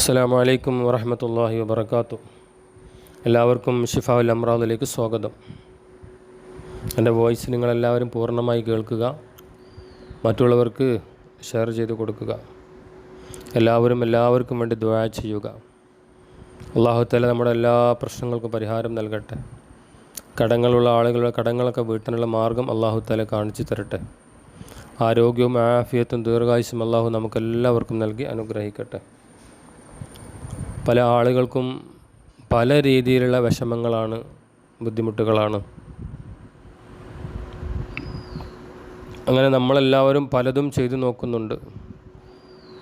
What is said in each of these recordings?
അസ്സാം വലൈക്കും വറഹമത്തല്ലാഹി വബർക്കാത്തു എല്ലാവർക്കും ഷിഫാവുൽ അമ്രാദിലേക്ക് സ്വാഗതം. എന്റെ വോയിസ് നിങ്ങളെല്ലാവരും പൂർണമായി കേൾക്കുക മറ്റുള്ളവർക്ക് ഷെയർ ചെയ്ത് കൊടുക്കുക. എല്ലാവരും എല്ലാവർക്കും വേണ്ടി ദ്വാ ചെയ്യുക. അള്ളാഹുത്തല നമ്മുടെ എല്ലാ പ്രശ്നങ്ങൾക്കും പരിഹാരം നൽകട്ടെ. കടങ്ങളുള്ള ആളുകളുടെ കടങ്ങളൊക്കെ വീട്ടാനുള്ള മാർഗം അള്ളാഹുത്തല കാണിച്ചു തരട്ടെ. ആരോഗ്യവും ആഫിയത്തും ദീർഘായുസും അള്ളാഹു നമുക്കെല്ലാവർക്കും നൽകി അനുഗ്രഹിക്കട്ടെ. പല ആളുകൾക്കും പല രീതിയിലുള്ള വിഷമങ്ങളാണ് ബുദ്ധിമുട്ടുകളാണ്. അങ്ങനെ നമ്മളെല്ലാവരും പലതും ചെയ്തു നോക്കുന്നുണ്ട്.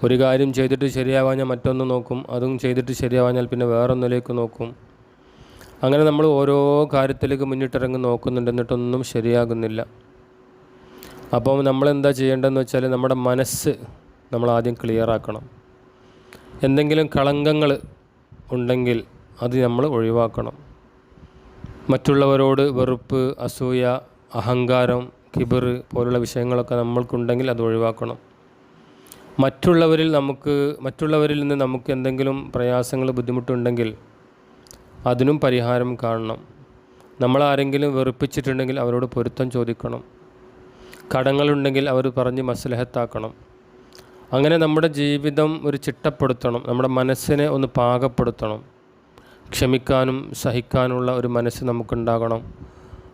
ഒരു കാര്യം ചെയ്തിട്ട് ശരിയാവാഞ്ഞാൽ മറ്റൊന്ന് നോക്കും അതും ചെയ്തിട്ട് ശരിയാവാഞ്ഞാൽ പിന്നെ വേറൊന്നിലേക്ക് നോക്കും. അങ്ങനെ നമ്മൾ ഓരോ കാര്യത്തിലേക്ക് മുന്നിട്ടിറങ്ങി നോക്കുന്നുണ്ട് എന്നിട്ടൊന്നും ശരിയാകുന്നില്ല. അപ്പോൾ നമ്മളെന്താ ചെയ്യേണ്ടതെന്ന് വെച്ചാൽ നമ്മുടെ മനസ്സ് നമ്മൾ ആദ്യം ക്ലിയർ ആക്കണം. എന്തെങ്കിലും കളങ്കങ്ങൾ ഉണ്ടെങ്കിൽ അത് നമ്മൾ ഒഴിവാക്കണം. മറ്റുള്ളവരോട് വെറുപ്പ് അസൂയ അഹങ്കാരം കിബിർ പോലുള്ള വിഷയങ്ങളൊക്കെ നമ്മൾക്കുണ്ടെങ്കിൽ അത് ഒഴിവാക്കണം. മറ്റുള്ളവരിൽ നമുക്ക് മറ്റുള്ളവരിൽ നിന്ന് നമുക്ക് എന്തെങ്കിലും പ്രയാസങ്ങൾ ബുദ്ധിമുട്ടുണ്ടെങ്കിൽ അതിനും പരിഹാരം കാണണം. നമ്മൾ ആരെങ്കിലും വെറുപ്പിച്ചിട്ടുണ്ടെങ്കിൽ അവരോട് പൊരുത്തം ചോദിക്കണം. കടങ്ങളുണ്ടെങ്കിൽ അവർ പറഞ്ഞ് മസ്ലഹത്താക്കണം. അങ്ങനെ നമ്മുടെ ജീവിതം ഒരു ചിട്ടപ്പെടുത്തണം. നമ്മുടെ മനസ്സിനെ ഒന്ന് പാകപ്പെടുത്തണം. ക്ഷമിക്കാനും സഹിക്കാനുള്ള ഒരു മനസ്സ് നമുക്കുണ്ടാകണം.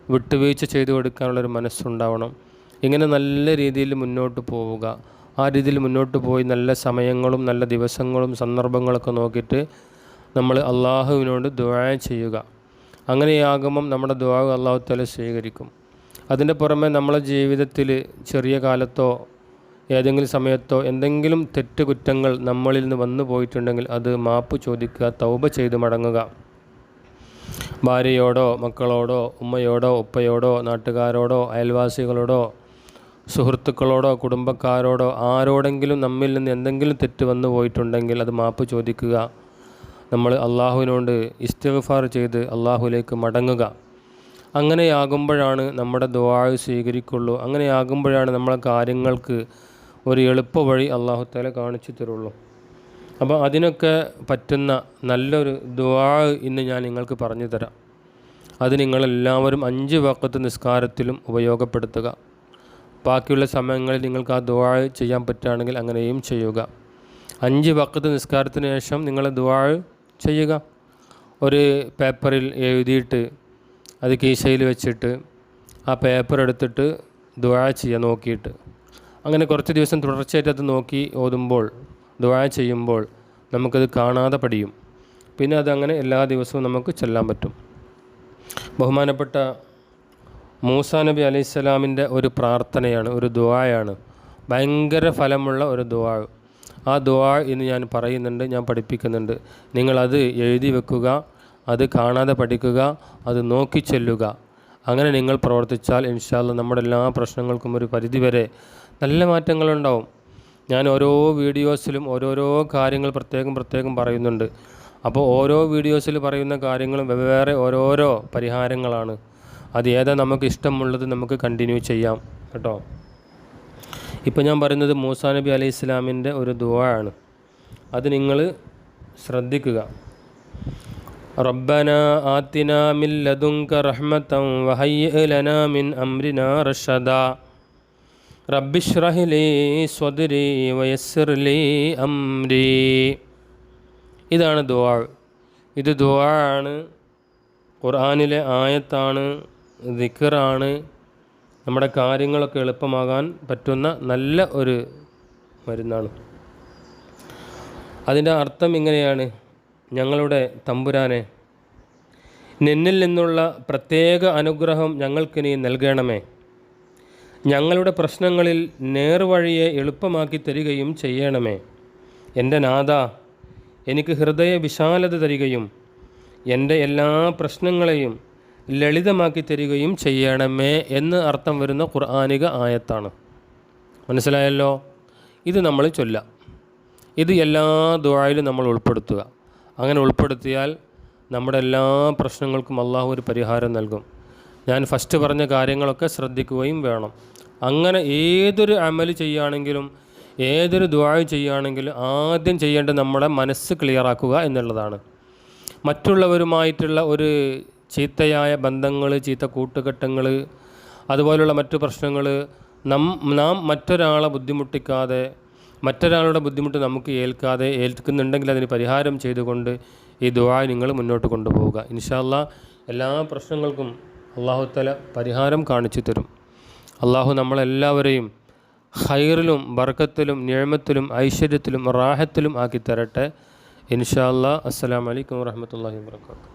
വിട്ടുവീഴ്ച ചെയ്തു കൊടുക്കാനുള്ളൊരു മനസ്സുണ്ടാവണം. ഇങ്ങനെ നല്ല രീതിയിൽ മുന്നോട്ട് പോവുക. ആ രീതിയിൽ മുന്നോട്ട് പോയി നല്ല സമയങ്ങളും നല്ല ദിവസങ്ങളും സന്ദർഭങ്ങളൊക്കെ നോക്കിയിട്ട് നമ്മൾ അള്ളാഹുവിനോട് ദുആ ചെയ്യുക. അങ്ങനെയാകുമ്പം നമ്മുടെ ദുആ അള്ളാഹു തല സ്വീകരിക്കും. അതിന്റെ പുറമെ നമ്മളെ ജീവിതത്തിൽ ചെറിയ കാലത്തോ ഏതെങ്കിലും സമയത്തോ എന്തെങ്കിലും തെറ്റുകുറ്റങ്ങൾ നമ്മളിൽ നിന്ന് വന്നു പോയിട്ടുണ്ടെങ്കിൽ അത് മാപ്പ് ചോദിക്കുക തൗബ ചെയ്ത് മടങ്ങുക. ഭാര്യയോടോ മക്കളോടോ ഉമ്മയോടോ ഉപ്പയോടോ നാട്ടുകാരോടോ അയൽവാസികളോടോ സുഹൃത്തുക്കളോടോ കുടുംബക്കാരോടോ ആരോടെങ്കിലും നമ്മിൽ നിന്ന് എന്തെങ്കിലും തെറ്റ് വന്നു പോയിട്ടുണ്ടെങ്കിൽ അത് മാപ്പ് ചോദിക്കുക. നമ്മൾ അള്ളാഹുവിനോട് ഇസ്തിഗ്ഫാർ ചെയ്ത് അള്ളാഹുലേക്ക് മടങ്ങുക. അങ്ങനെയാകുമ്പോഴാണ് നമ്മുടെ ദുആ സ്വീകരിക്കുള്ളൂ. അങ്ങനെയാകുമ്പോഴാണ് നമ്മളെ കാര്യങ്ങൾക്ക് ഒരു എളുപ്പ വഴി അള്ളാഹുത്താല കാണിച്ചു തരുള്ളൂ. അപ്പോൾ അതിനൊക്കെ പറ്റുന്ന നല്ലൊരു ദുആ ഇന്ന് ഞാൻ നിങ്ങൾക്ക് പറഞ്ഞു തരാം. അത് നിങ്ങളെല്ലാവരും അഞ്ച് വക്കത്ത് നിസ്കാരത്തിലും ഉപയോഗപ്പെടുത്തുക. ബാക്കിയുള്ള സമയങ്ങളിൽ നിങ്ങൾക്ക് ആ ദുആ ചെയ്യാൻ പറ്റുകയാണെങ്കിൽ അങ്ങനെയും ചെയ്യുക. അഞ്ച് വക്കത്ത് നിസ്കാരത്തിന് ശേഷം നിങ്ങൾ ദുആ ചെയ്യുക. ഒരു പേപ്പറിൽ എഴുതിയിട്ട് അത് കീശയിൽ വെച്ചിട്ട് ആ പേപ്പർ എടുത്തിട്ട് ദുആ ചെയ്യുക നോക്കിയിട്ട്. അങ്ങനെ കുറച്ച് ദിവസം തുടർച്ചയായിട്ട് അത് നോക്കി ഓതുമ്പോൾ ദുവാ ചെയ്യുമ്പോൾ നമുക്കത് കാണാതെ പടിയും പിന്നെ അതങ്ങനെ എല്ലാ ദിവസവും നമുക്ക് ചെല്ലാൻ പറ്റും. ബഹുമാനപ്പെട്ട മൂസാ നബി അലൈഹി സ്വലാമിന്റെ ഒരു പ്രാർത്ഥനയാണ് ഒരു ദുവായാണ് ഭയങ്കര ഫലമുള്ള ഒരു ദുവാ ആ ദുവാ ഇന്ന് ഞാൻ പറയുന്നുണ്ട് ഞാൻ പഠിപ്പിക്കുന്നുണ്ട്. നിങ്ങളത് എഴുതി വെക്കുക അത് കാണാതെ പഠിക്കുക അത് നോക്കി ചെല്ലുക. അങ്ങനെ നിങ്ങൾ പ്രവർത്തിച്ചാൽ ഇൻഷാല്ല നമ്മുടെ എല്ലാ പ്രശ്നങ്ങൾക്കും ഒരു പരിധിവരെ നല്ല മാറ്റങ്ങളുണ്ടാവും. ഞാൻ ഓരോ വീഡിയോസിലും ഓരോരോ കാര്യങ്ങൾ പ്രത്യേകം പ്രത്യേകം പറയുന്നുണ്ട്. അപ്പോൾ ഓരോ വീഡിയോസിൽ പറയുന്ന കാര്യങ്ങളും വെവ്വേറെ ഓരോരോ പരിഹാരങ്ങളാണ്. അത് ഏതാ നമുക്ക് ഇഷ്ടമുള്ളത് നമുക്ക് കണ്ടിന്യൂ ചെയ്യാം കേട്ടോ. ഇപ്പം ഞാൻ പറയുന്നത് മൂസാ നബി അലൈഹി ഇസ്ലാമിന്റെ ഒരു ദുവാണ് അത് നിങ്ങൾ ശ്രദ്ധിക്കുക. റബ്ബന ആത്തിനാമിൽ ലതുങ്ക റഹ്മത്തം വഹയ്യ ലനാമിൻ മിൻ റഷദ. رب اشرح لي صدري ويسر لي أمري ഇതാണ് ദുആ ഇത് ദുആ ആണ് ഖുർആനിലെ ആയത്താണ് ദിക്കറാണ് നമ്മുടെ കാര്യങ്ങളൊക്കെ എളുപ്പമാകാൻ പറ്റുന്ന നല്ല ഒരു മരുന്നാണ് അതിൻ്റെ അർത്ഥം ഇങ്ങനെയാണ് ഞങ്ങളുടെ തമ്പുരാനെ നിന്നിൽ നിന്നുള്ള പ്രത്യേക അനുഗ്രഹം ഞങ്ങൾക്ക് നീ നൽകണമേ ഞങ്ങളുടെ പ്രശ്നങ്ങളിൽ നേർവഴിയെ എളുപ്പമാക്കി തരികയും ചെയ്യണമേ. എന്റെ നാഥ എനിക്ക് ഹൃദയ വിശാലത തരികയും എന്റെ എല്ലാ പ്രശ്നങ്ങളെയും ലളിതമാക്കി തരികയും ചെയ്യണമേ എന്ന് അർത്ഥം വരുന്ന ഖുർആാനിക ആയത്താണ്. മനസ്സിലായല്ലോ? ഇത് നമ്മൾ ചൊല്ലാം. ഇത് എല്ലാ ദുആയിലും നമ്മൾ ഉൾപ്പെടുത്തുക. അങ്ങനെ ഉൾപ്പെടുത്തിയാൽ നമ്മുടെ എല്ലാ പ്രശ്നങ്ങൾക്കും അള്ളാഹു ഒരു പരിഹാരം നൽകും. ഞാൻ ഫസ്റ്റ് പറഞ്ഞ കാര്യങ്ങളൊക്കെ ശ്രദ്ധിക്കുകയും വേണം. അങ്ങനെ ഏതൊരു അമൽ ചെയ്യുകയാണെങ്കിലും ഏതൊരു ദുആ ചെയ്യുകയാണെങ്കിലും ആദ്യം ചെയ്യേണ്ടത് നമ്മുടെ മനസ്സ് ക്ലിയറാക്കുക എന്നുള്ളതാണ്. മറ്റുള്ളവരുമായിട്ടുള്ള ഒരു ചീത്തയായ ബന്ധങ്ങൾ ചീത്ത കൂട്ടുകെട്ടങ്ങൾ അതുപോലുള്ള മറ്റു പ്രശ്നങ്ങൾ നം നാം മറ്റൊരാളെ ബുദ്ധിമുട്ടിക്കാതെ മറ്റൊരാളുടെ ബുദ്ധിമുട്ട് നമുക്ക് ഏൽക്കാതെ ഏൽക്കുന്നുണ്ടെങ്കിൽ അതിന് പരിഹാരം ചെയ്തുകൊണ്ട് ഈ ദുആ നിങ്ങൾ മുന്നോട്ട് കൊണ്ടുപോവുക. ഇൻഷാല്ല എല്ലാ പ്രശ്നങ്ങൾക്കും അള്ളാഹുത്തല പരിഹാരം കാണിച്ചു തരും. അള്ളാഹു നമ്മളെല്ലാവരെയും ഹൈറിലും ബർക്കത്തിലും നിഴമത്തിലും ഐശ്വര്യത്തിലും റാഹത്തിലും ആക്കി തരട്ടെ ഇൻഷാ അല്ലാ വലൈക്കും വാഹമത്തല്ലാഹി വാബർക്കാത്തു